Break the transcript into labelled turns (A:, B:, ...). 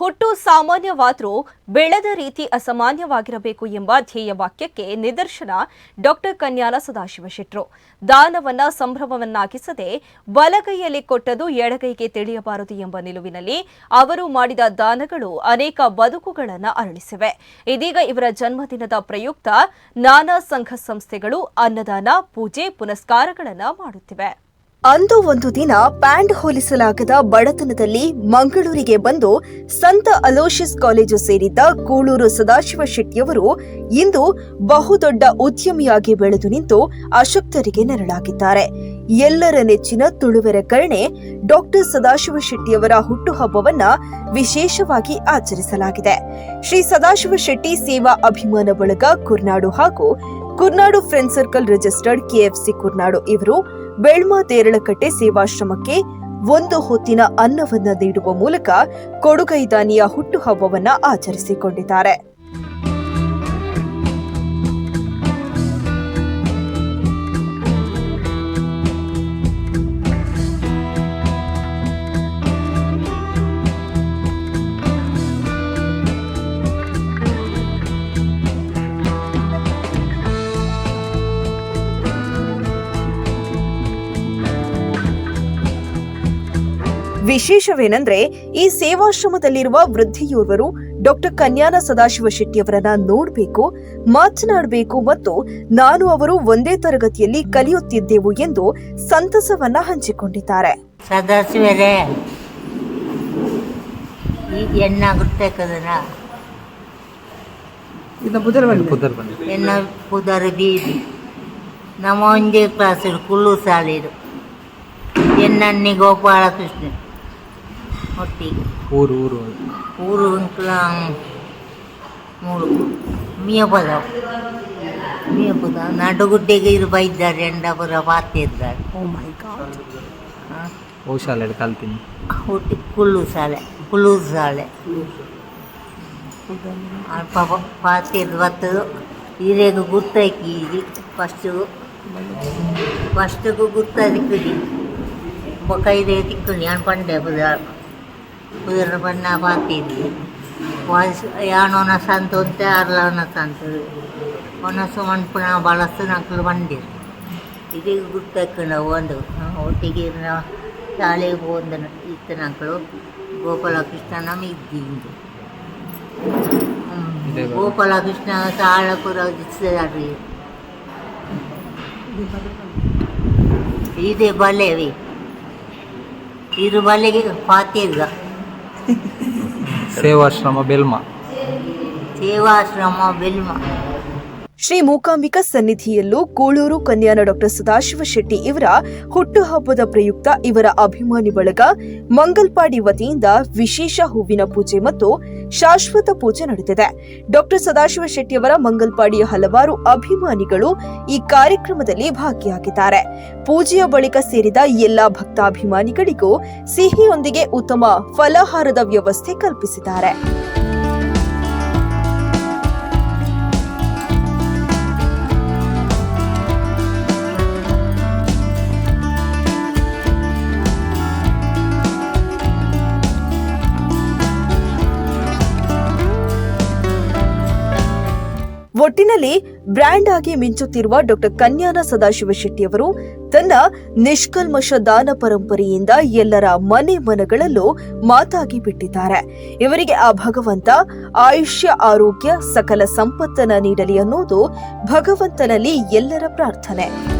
A: ಹುಟ್ಟು ಸಾಮಾನ್ಯವಾದರೂ ಬೆಳೆದ ರೀತಿ ಅಸಾಮಾನ್ಯವಾಗಿರಬೇಕು ಎಂಬ ಧ್ಯೇಯ ವಾಕ್ಯಕ್ಕೆ ನಿದರ್ಶನ ಡಾಕ್ಟರ್ ಕನ್ಯಾಲ ಸದಾಶಿವ ಶೆಟ್ರು ದಾನವನ್ನ ಸಂಭ್ರಮವನ್ನಾಗಿಸದೆ ಬಲಗೈಯಲ್ಲಿ ಕೊಟ್ಟದು ಎಡಗೈಗೆ ತಿಳಿಯಬಾರದು ಎಂಬ ನಿಲುವಿನಲ್ಲಿ ಅವರು ಮಾಡಿದ ದಾನಗಳು ಅನೇಕ ಬದುಕುಗಳನ್ನು ಅರಳಿಸಿವೆ. ಇದೀಗ ಇವರ ಜನ್ಮದಿನದ ಪ್ರಯುಕ್ತ ನಾನಾ ಸಂಘ ಸಂಸ್ಥೆಗಳು ಅನ್ನದಾನ, ಪೂಜೆ, ಪುನಸ್ಕಾರಗಳನ್ನು ಮಾಡುತ್ತಿವೆ. ಅಂದು ಒಂದು ದಿನ ಪ್ಯಾಂಡ್ ಹೋಲಿಸಲಾಗದ ಬಡತನದಲ್ಲಿ ಮಂಗಳೂರಿಗೆ ಬಂದು ಸಂತ ಅಲೋಷಿಯಸ್ ಕಾಲೇಜು ಸೇರಿದ್ದ ಕೂಳೂರು ಸದಾಶಿವ ಶೆಟ್ಟಿಯವರು ಇಂದು ಬಹುದೊಡ್ಡ ಉದ್ಯಮಿಯಾಗಿ ಬೆಳೆದು ನಿಂತು ಅಶಕ್ತರಿಗೆ ನೆರಳಾಗಿದ್ದಾರೆ. ಎಲ್ಲರ ನೆಚ್ಚಿನ ತುಳುವೆರ ಕರ್ಣೆ ಡಾಕ್ಟರ್ ಸದಾಶಿವ ಶೆಟ್ಟಿಯವರ ಹುಟ್ಟುಹಬ್ಬವನ್ನ ವಿಶೇಷವಾಗಿ ಆಚರಿಸಲಾಗಿದೆ. ಶ್ರೀ ಸದಾಶಿವ ಶೆಟ್ಟಿ ಸೇವಾ ಅಭಿಮಾನ ಬಳಗ ಕುರ್ನಾಡು ಹಾಗೂ Kurnadu friend circle registered KFC Kurnadu ಇವರು ಬೆಳ್ಮ ತೇರಳಕಟ್ಟೆ ಸೇವಾಶ್ರಮಕ್ಕೆ ಒಂದು ಹೊತ್ತಿನ ಅನ್ನವನ್ನ ನೀಡುವ ಮೂಲಕ ಕೊಡುಗೈದಾನಿಯ ಹುಟ್ಟುಹಬ್ಬವನ್ನ ಆಚರಿಸಿಕೊಂಡಿದ್ದಾರೆ. ವಿಶೇಷವೇನೆಂದ್ರೆ ಈ ಸೇವಾಶ್ರಮದಲ್ಲಿರುವ ವೃದ್ಧಿಯೋರ್ವರು ಡಾಕ್ಟರ್ ಕನ್ಯಾನ ಸದಾಶಿವ ಶೆಟ್ಟಿಯವರನ್ನ ನೋಡಬೇಕು ಮಾತನಾಡಬೇಕು ಮತ್ತು ನಾನು ಅವರು ಒಂದೇ ತರಗತಿಯಲ್ಲಿ ಕಲಿಯುತ್ತಿದ್ದೆವು ಎಂದು ಸಂತಸವನ್ನ ಹಂಚಿಕೊಂಡಿದ್ದಾರೆ.
B: ಸದಾಶಿವರೇ ಎನ್ನ
C: ಪುದರ್
B: ಬೀದಿ ನಮ್ಮ ಒಂದೇ ಕ್ಲಾಸ್ ಕುಳ್ಳು ಸಾಲಿರು ಎನ್ನನ್ನಿ ಗೋಪಾಲಕೃಷ್ಣ ಒಟ್ಟಿಗೆ
C: ಊರು ಊರು
B: ಊರು ಅಂಕಲ ಮೂರು ಮಿಯಪದ ಮಿಯಪದ ನಡುಗುಡ್ಡೆಗೆ ಇರು ಬೈದ್ದಾರೆ ಎಂಡಪುರ ಪಾತಿದ್ದಾರೆ
D: ಓ ಮೈ ಗಾಡ್
C: ಓ ಶಾಲೆಯಲ್ಲಿ ಕಲ್ತೀನಿ
B: ಹುಟ್ಟಿ ಕುಳ್ಳು ಶಾಲೆ ಕುಳ್ಳು ಶಾಲೆ ಆ ಪಾಪ ಪಾತಿರ್ದು ಬತ್ತದು ಹಿರಿಯಗೂ ಗುರ್ತಾಕಿ ಫಸ್ಟು ಫಸ್ಟಿಗೂ ಗುರ್ತ ತಿಕ್ಕಡಿ ಕೈದೆ ತಿಕ್ಕಡಿ ನಾನು ಪಂಡೆ ಪುದರ್ ಪುದರ್ ಬಣ್ಣ ಪಾತಿದ್ವಿ ವಾಯ್ಸ್ ಯಾನೋನ ಸಂತ ಅಂತ ಅರ್ಲವನ ಸಂತ ಒನಸು ಮಣ್ಪುನ ಬಳಸ್ತು ನಕ್ಲು ಬಂದಿರು ಇದೀಗ ಗುರ್ತಾಕೊಂಡು ಒಂದು ಒಟ್ಟಿಗೆ ನಾವು ಶಾಲೆಗೆ ಹೋದ ಇತ್ತು ನಕ್ಕಳು ಗೋಪಾಲಕೃಷ್ಣ ನಮ ಇದ್ದೀವಿ
C: ಇದೆ ಬಾ.
B: ಗೋಪಾಲಕೃಷ್ಣ ತಾಳಪುರ ಇಡ್ರಿ ಇದೆ ಬಲೆವಿ ಇರು ಬಲೆಗೆ ಪಾತಿರ್ಗ
C: ಸೇವಾಶ್ರಮ ಬೆಲ್ಮ.
B: ಸೇವಾಶ್ರಮ ಬೆಲ್ಮ.
A: ಶ್ರೀ ಮೂಕಾಂಬಿಕಾ ಸನ್ನಿಧಿಯಲ್ಲೂ ಕೂಳೂರು ಕನ್ಯಾನ ಡಾಕ್ಟರ್ ಸದಾಶಿವ ಶೆಟ್ಟಿ ಇವರ ಹುಟ್ಟುಹಬ್ಬದ ಪ್ರಯುಕ್ತ ಇವರ ಅಭಿಮಾನಿ ಬಳಗ ಮಂಗಲ್ಪಾಡಿ ವತಿಯಿಂದ ವಿಶೇಷ ಹೂವಿನ ಪೂಜೆ ಮತ್ತು ಶಾಶ್ವತ ಪೂಜೆ ನಡೆದಿದೆ. ಡಾಕ್ಟರ್ ಸದಾಶಿವ ಶೆಟ್ಟಿಯವರ ಮಂಗಲ್ಪಾಡಿಯ ಹಲವಾರು ಅಭಿಮಾನಿಗಳು ಈ ಕಾರ್ಯಕ್ರಮದಲ್ಲಿ ಭಾಗಿಯಾಗಿದ್ದಾರೆ. ಪೂಜೆಯ ಬಳಿಕ ಸೇರಿದ ಎಲ್ಲಾ ಭಕ್ತಾಭಿಮಾನಿಗಳಿಗೂ ಸಿಹಿಯೊಂದಿಗೆ ಉತ್ತಮ ಫಲಾಹಾರದ ವ್ಯವಸ್ಥೆ ಕಲ್ಪಿಸಿದ್ದಾರೆ. ಒಟ್ಟಿನಲ್ಲಿ ಬ್ರ್ಯಾಂಡ್ ಆಗಿ ಮಿಂಚುತ್ತಿರುವ ಡಾಕ್ಟರ್ ಕನ್ಯಾನ ಸದಾಶಿವ ಶೆಟ್ಟಿಯವರು ತನ್ನ ನಿಷ್ಕಲ್ಮಶ ದಾನ ಪರಂಪರೆಯಿಂದ ಎಲ್ಲರ ಮನೆ ಮನಗಳಲ್ಲೂ ಮಾತಾಗಿ ಬಿಟ್ಟಿದ್ದಾರೆ. ಇವರಿಗೆ ಆ ಭಗವಂತ ಆಯುಷ್ಯ, ಆರೋಗ್ಯ, ಸಕಲ ಸಂಪತ್ತನ್ನ ನೀಡಲಿ ಅನ್ನೋದು ಭಗವಂತನಲ್ಲಿ ಎಲ್ಲರ ಪ್ರಾರ್ಥನೆ.